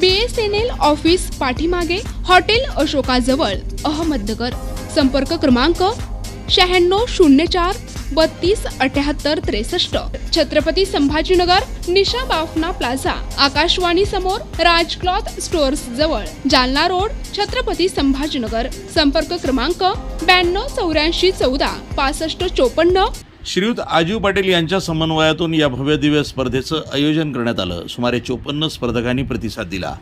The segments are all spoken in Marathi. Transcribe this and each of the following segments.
B S N L office पाठीमागे हॉटेल अशोकाजवळ अहमदनगर. संपर्क क्रमांक शहाण्णव शून्य चार बत्तीस अठ्याहत्तर त्रेसष्ट. छत्रपती संभाजीनगर निशा बाफना प्लाझा आकाशवाणी समोर राज क्लॉथ स्टोअर्स जवळ जालना रोड छत्रपती संभाजीनगर. संपर्क क्रमांक ब्याण्णव चौऱ्याऐंशी चौदा पासष्ट चोपन्न श्रीयुत आजीव पाटील यांच्या समन्वयातून या भव्य दिव्य स्पर्धेचं आयोजन करण्यात आलं. सुमारे चोपन्न स्पर्धकांनी प्रतिसाद दिला.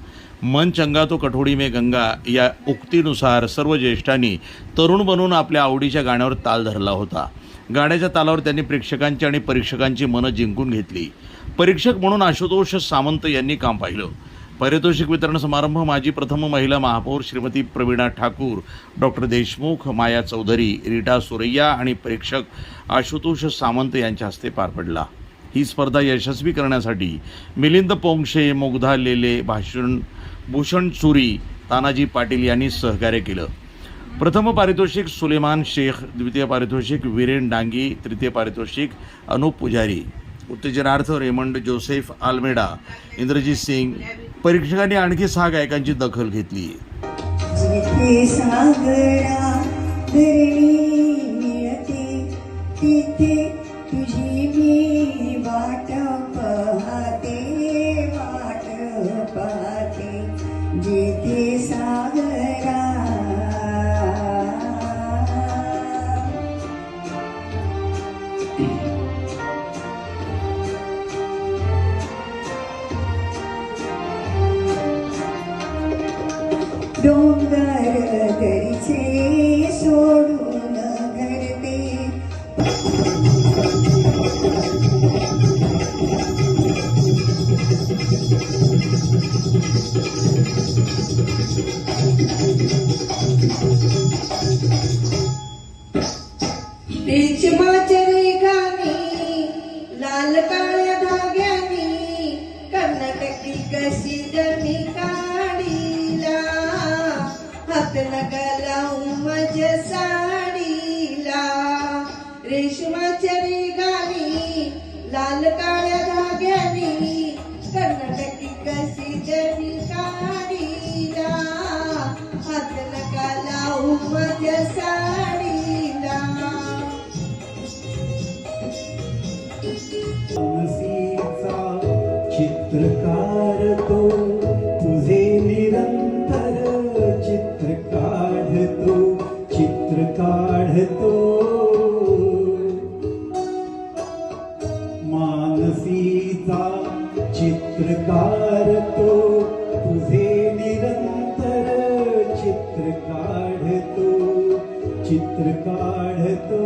मन चंगा तो कठोडी मे गंगा या उक्तीनुसार सर्व ज्येष्ठांनी तरुण बनून आपल्या आवडीच्या गाण्यावर ताल धरला होता. गाण्याच्या तालावर त्यांनी प्रेक्षकांची आणि परीक्षकांची मनं जिंकून घेतली. परीक्षक म्हणून आशुतोष सामंत यांनी काम पाहिलं. पारितोषिक वितरण समारंभ माजी प्रथम महिला महापौर श्रीमती प्रवीणा ठाकूर डॉक्टर देशमुख माया चौधरी रीटा सुरैया आणि परीक्षक आशुतोष सामंत यांच्या हस्ते पार पडला. ही स्पर्धा यशस्वी करण्यासाठी मिलिंद पोंगशे मुग्धा लेले भाषण भूषण चुरी तानाजी पाटील यांनी सहकार्य केलं. प्रथम पारितोषिक सुलेमान शेख द्वितीय पारितोषिक वीरेन डांगी तृतीय पारितोषिक Anup Pujari. उत्तेजनार्थ Raymond Joseph Almeida Indrajeet Singh परीक्षकांनी आणखी सहा गायकांची दखल घेतली. जिथे डोंगर घरचे सोडून घरते रेशमाच्या रेगाने लाल काळ्या धाग्यानी कर्नाटकी कशी जमी का हात नका लावून माझ्या साडीला रेशमाच्या रेगानी लाल काळ्या धाग्यानी कर्नाटकी कशी जरी काढीला हात नका लावू माझ्या साडीला चित्रकार तो चित्र काढतो.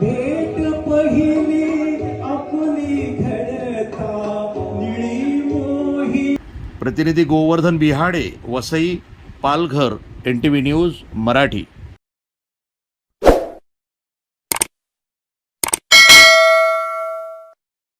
भेट पहिली आपली घडता निळी मोही. प्रतिनिधी Govardhan Bihade Vasai Palghar N T V news Marathi.